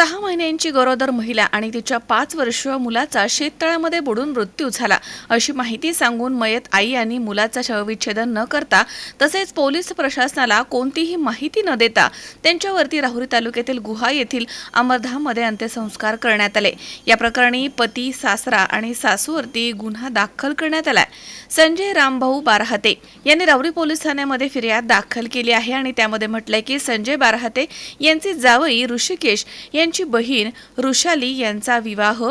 सहा महिन्यांची गरोदर महिला आणि तिच्या पाच वर्षीय मुलाचा शेततळ्यामध्ये बुडून मृत्यू झाला. अशी माहिती सांगून मयत आई यांनी मुलाचा शवविच्छेदन न करता तसेच पोलीस प्रशासनाला कोणतीही माहिती न देता त्यांच्यावरती राहुरी तालुक्यातील गुहा येथील अमरधाममध्ये अंत्यसंस्कार करण्यात आले. या प्रकरणी पती सासरा आणि सासूवरती गुन्हा दाखल करण्यात आलाय. संजय रामभाऊ बारहाते यांनी राहुरी पोलीस ठाण्यामध्ये फिर्याद दाखल केली आहे आणि त्यामध्ये म्हटलंय की संजय बारहाते यांचे जावई ऋषिकेश यांची बहीण ऋषाली यांचा विवाह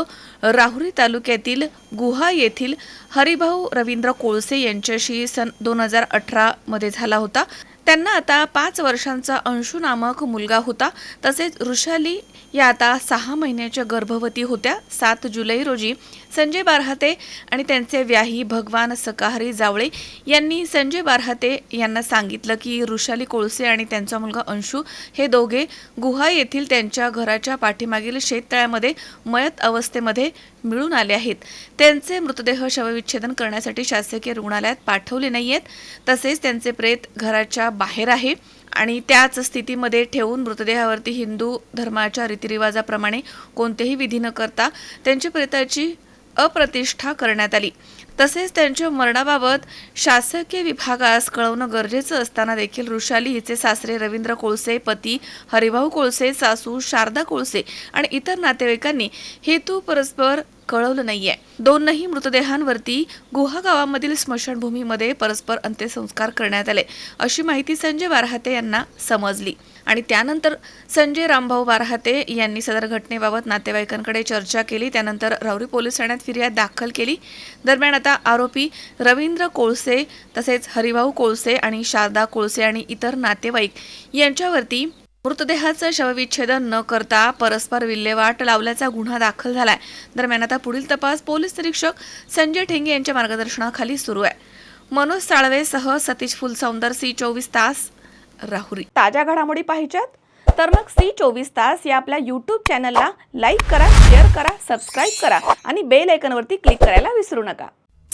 राहुरी तालुक्यातील गुहा येथील हरिभाऊ रवींद्र कोळसे यांच्याशी सन दोन हजार अठरा मध्ये झाला होता. त्यांना आता पाच वर्षांचा अंशू नामक मुलगा होता. तसेच ऋषाली या आता सहा महिन्याच्या गर्भवती होत्या. सात जुलै रोजी संजय बारहाते आणि त्यांचे व्याही भगवान सकाहरी जावळे यांनी संजय बारहाते यांना सांगितलं की ऋषाली कोळसे आणि त्यांचा मुलगा अंशू हे दोघे गुहा येथील त्यांच्या घराच्या पाठीमागील शेततळ्यामध्ये मयत अवस्थेमध्ये मिळून आले आहेत. त्यांचे मृतदेह शवविच्छेदन करण्यासाठी शासकीय रुग्णालयात पाठवले नाही आहेत तसेच त्यांचे प्रेत घराच्या बाहेर आहे आणि त्याच स्थितीमध्ये ठेवून मृतदेहावरती हिंदू धर्माच्या रीतिरिवाजाप्रमाणे कोणतेही विधी न करता त्यांच्या प्रेताची अप्रतिष्ठा करण्यात आली. तसेच त्यांच्या मरणाबाबत शासकीय विभागास कळवणं गरजेचं असताना देखील ऋषाली हिचे सासरे रवींद्र कोळसे पती हरिभाऊ कोळसे सासू शारदा कोळसे आणि इतर नातेवाईकांनी हेतू परस्पर कळवलं नाहीये. दोनही मृतदेहांवरती गुहा गावामधील स्मशानभूमीमध्ये परस्पर अंत्यसंस्कार करण्यात आले अशी माहिती संजय बारहाते यांना समजली. आणि त्यानंतर संजय रामभाऊ वारहाते यांनी सदर घटनेबाबत नातेवाईकांकडे चर्चा केली त्यानंतर राहुरी पोलीस ठाण्यात फिर्याद दाखल केली. दरम्यान आता आरोपी रवींद्र कोळसे तसेच हरिभाऊ कोळसे आणि शारदा कोळसे आणि इतर नातेवाईक यांच्यावरती मृतदेहाचं शवविच्छेदन न करता परस्पर विल्हेवाट लावल्याचा गुन्हा दाखल झालाय. दरम्यान आता पुढील तपास पोलीस निरीक्षक संजय ठेंगे यांच्या मार्गदर्शनाखाली सुरू आहे. मनोज साळवेसह सतीश फुलसौंदर सी चोवीस तास राहुरी. ताज्या घडामोडी पाहिजेत? तर मग सी चोवीस तास या आपल्या यूट्यूब चॅनलला लाईक करा शेअर करा सबस्क्राईब करा आणि बेल आयकनवरती क्लिक करायला विसरू नका.